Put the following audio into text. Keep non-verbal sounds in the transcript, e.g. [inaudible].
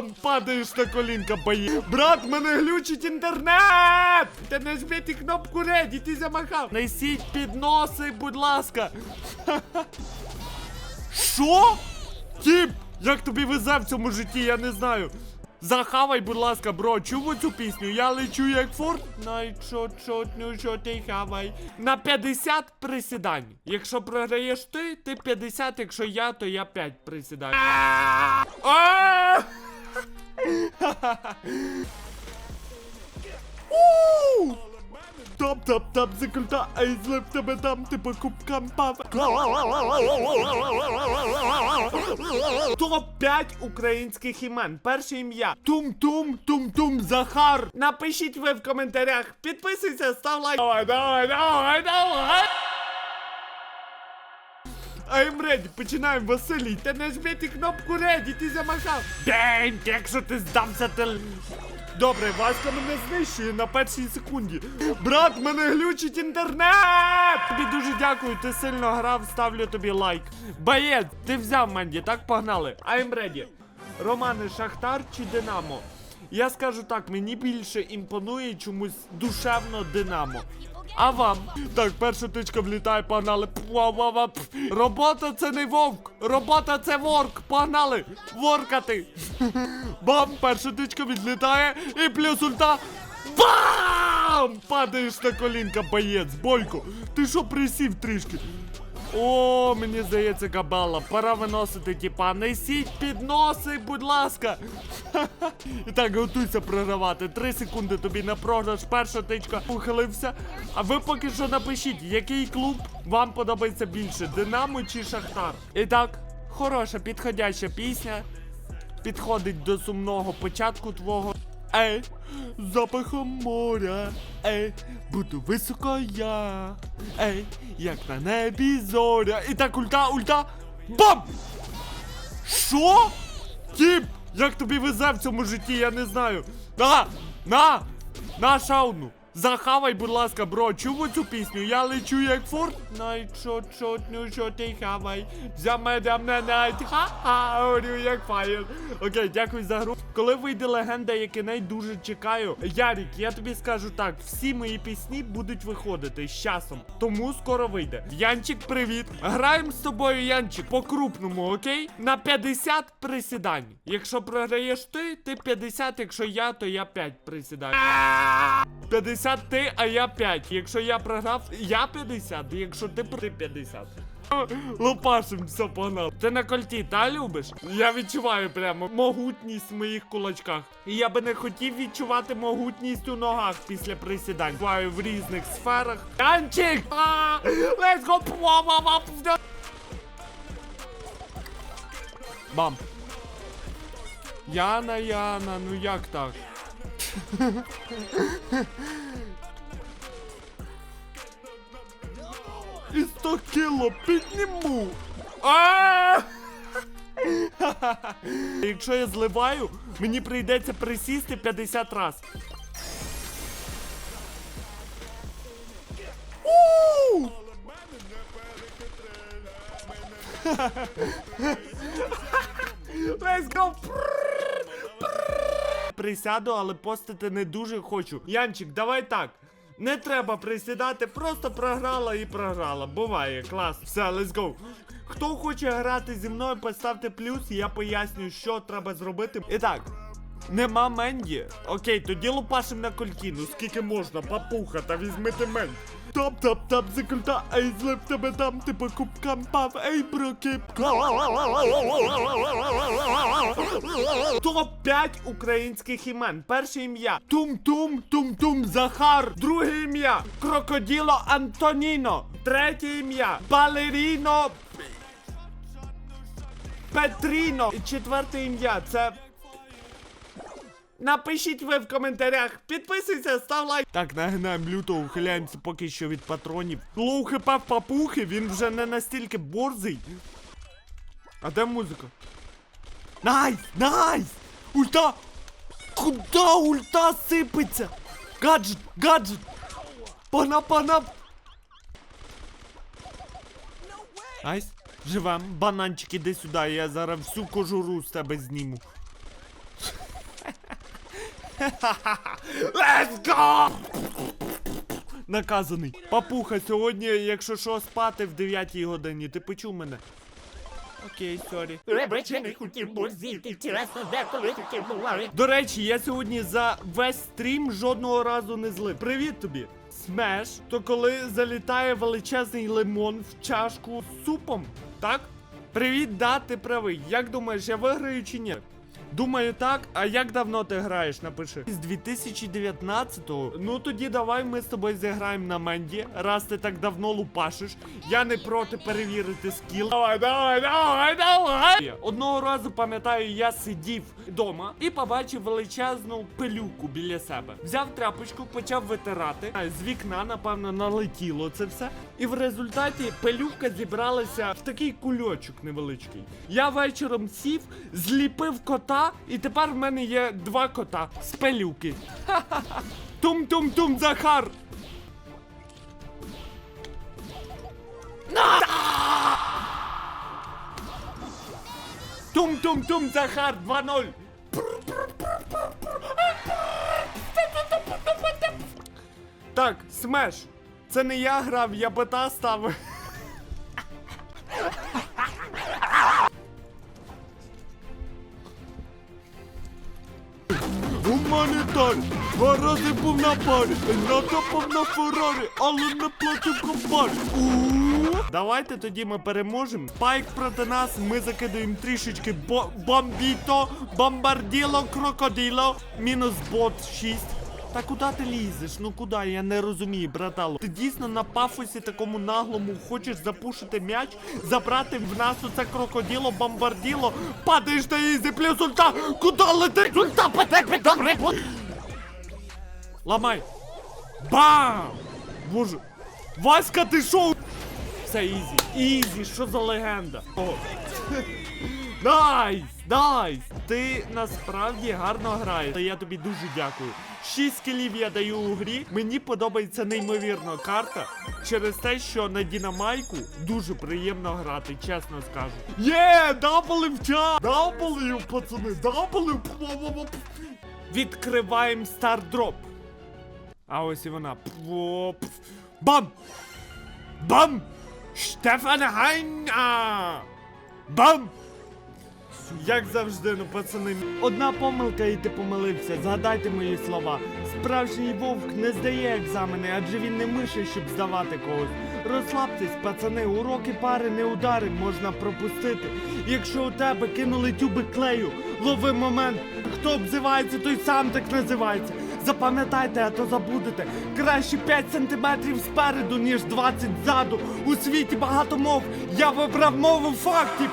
Бам! Падаєш на колінка, бої. Брат, мене глючить інтернет! Та не жміть кнопку реді, ти замахав. Несіть підноси, будь ласка. [laughs] Що? Тіп, як тобі везе в цьому житті, я не знаю. Захавай, будь ласка, бро, чув цю пісню? Я лечу як форт. Найчо чотню, що ти хавай. На 50 присідань. Якщо програєш ти, ти 50, якщо я, то я 5 присідань. А! Топ, топ, топ, закрута, ай, злив тебе там, типу кубкам пав. Топ-5 українських імен. Перше ім'я. Тум-тум, тум-тум, Захар. Напишіть ви в коментарях. Підписуйся, став лайк. Давай, давай, давай, давай. I'm ready, починаємо, Василій. Та не жміть кнопку ready, ти замахав. День, якщо ти здався, ти... Добре, Васька мене знищує на першій секунді. Брат, мене глючить інтернет! Тобі дуже дякую, ти сильно грав, ставлю тобі лайк. Боєць, ти взяв Менді, так погнали. I'm ready. Романе, Шахтар чи Динамо? Я скажу так, мені більше імпонує чомусь душевно Динамо. А вам? Так, перша тичка влітає, погнали. Робота це не вовк, робота це ворк. Погнали! Воркати! Бам! Перша тичка відлітає і плюс ульта. Бам! Падаєш на колінка, боєць, бойко. Ти що присів трішки? О, мені здається, кабала. Пора виносити, типа. Несіть підноси, будь ласка. [laughs] І так, готуйся програвати. Три секунди тобі на програш. Перша тичка ухилився. А ви поки що напишіть, який клуб вам подобається більше: Динамо чи Шахтар. І так, хороша, підходяща пісня. Підходить до сумного початку твого. Ей, запахом моря, ей, буду високо я, ей, як на небі зоря. І так ульта, ульта. Бам! Що? Тіп, як тобі везе в цьому житті, я не знаю. На! На! На шауну! Захавай, будь ласка, бро, чув цю пісню? Я лечу як форт. Найчо чотню, що ти хавай. За мене найт. Ха-ха, горю як фаєр. Окей, дякую за гру. Коли вийде легенда, яку най дуже чекаю. Ярік, я тобі скажу так: всі мої пісні будуть виходити з часом. Тому скоро вийде. Янчик, привіт. Граємо з тобою, Янчик, по-крупному, окей? На 50 присідань. Якщо програєш ти, ти 50, якщо я, то я 5 присідань. 50 ти, а я 5. Якщо я програв, я 50, якщо ти ти 50. Лопашим, все погнав. Ти на кольті, та любиш? Я відчуваю прямо могутність в моїх кулачках. І я би не хотів відчувати могутність у ногах після присідань. Буваю в різних сферах. Танчик! Let's go! Бам! Яна, Яна, ну як так? І 100 кіло підніму. [laughs] Якщо я зливаю, мені прийдеться присісти 50 раз. [laughs] Let's go! Присяду, але постити не дуже хочу. Янчик, давай так. Не треба присідати, просто програла і програла. Буває, клас. Все, let's go. Хто хоче грати зі мною, поставте плюс, і я поясню, що треба зробити. І так. Нема Менді. Окей, тоді лупашим на колькі. Ну скільки можна, папуха, та візьмите Менді. Топ, топ, топ, закрута, ей, злив тебе там, типу кубкам пав, ей, брокіп. Топ-5 українських імен. Перше ім'я Тум-Тум, Тум-Тум, Захар. Друге ім'я Крокоділо Антоніно. Третє ім'я Балеріно Петріно. І четверте ім'я це. Напишіть ви в коментарях, підписуйся, став лайк. Так, нагинаємо люто, ухиляємося поки що від патронів. Лоу хп в папухи, він вже не настільки борзий. А де музика? Найс! Найс! Ульта! Куда ульта сипеться? Гаджет! Гаджет! Погнав, погнав! Найс! Живем, бананчик, іди сюди, я зараз всю кожуру з тебе зніму. [laughs] Let's go! Наказаний. Папуха, сьогодні, якщо що, спати в 9 годині. Ти почув мене? Окей, сорі. До речі, я сьогодні за весь стрім жодного разу не злив. Привіт тобі! Смеш, то коли залітає величезний лимон в чашку з супом, так? Привіт, да, ти правий. Як думаєш, я виграю чи ні? Думаю, так. А як давно ти граєш? Напиши. З 2019-го. Ну тоді давай ми з тобою зіграємо на Менді. Раз ти так давно лупашиш. Я не проти перевірити скіл. Давай, давай, давай, давай. Одного разу пам'ятаю, я сидів вдома і побачив величезну пилюку біля себе. Взяв тряпочку, почав витирати. З вікна, напевно, налетіло це все. І в результаті пилюка зібралася в такий кульочок невеличкий. Я вечором сів, зліпив кота, і тепер в мене є два кота з пилюки. Ха-ха-ха. Тум-тум-тум, Захар! Тум-тум-тум, Захар, 2-0. Так, смеш. Це не я грав, я бота ставив. Гуманітар! Два рази був на парі, накопав на Феррарі, але не платив компарі. Давайте тоді ми переможемо. Пайк проти нас, ми закидаємо трішечки бо бомбіто, бомбарділо, крокодило, мінус бот 6. Та куди ти лізеш? Ну куди? Я не розумію, братало. Ти дійсно на пафосі такому наглому хочеш запушити м'яч, забрати в нас оце крокодило, бомбарділо, падаєш на ізі, плюс ульта, куди летить ульта, потекне добре. Ламай. Бам! Боже. Васька, ти шо? Все ізі. Ізі, що за легенда? О. [laughs] Найс! Найс! Ти насправді гарно граєш. Та я тобі дуже дякую. Шість скілів я даю у грі. Мені подобається неймовірно карта. Через те, що на Дінамайку дуже приємно грати, чесно скажу. Є! Даблив час! Даблив, пацани! Даблив! Відкриваємо стардроп. А ось і вона. Бам! Бам! Штефан Хайна! Бам! Як завжди, ну пацани. Одна помилка і ти помилився. Згадайте мої слова. Справжній вовк не здає екзамени, адже він не мише, щоб здавати когось. Розслабтесь, пацани, уроки пари не удари можна пропустити. Якщо у тебе кинули тюби клею, лови момент. Хто обзивається, той сам так називається. Запам'ятайте, а то забудете. Краще 5 сантиметрів спереду, ніж 20 ззаду. У світі багато мов. Я вибрав мову фактів.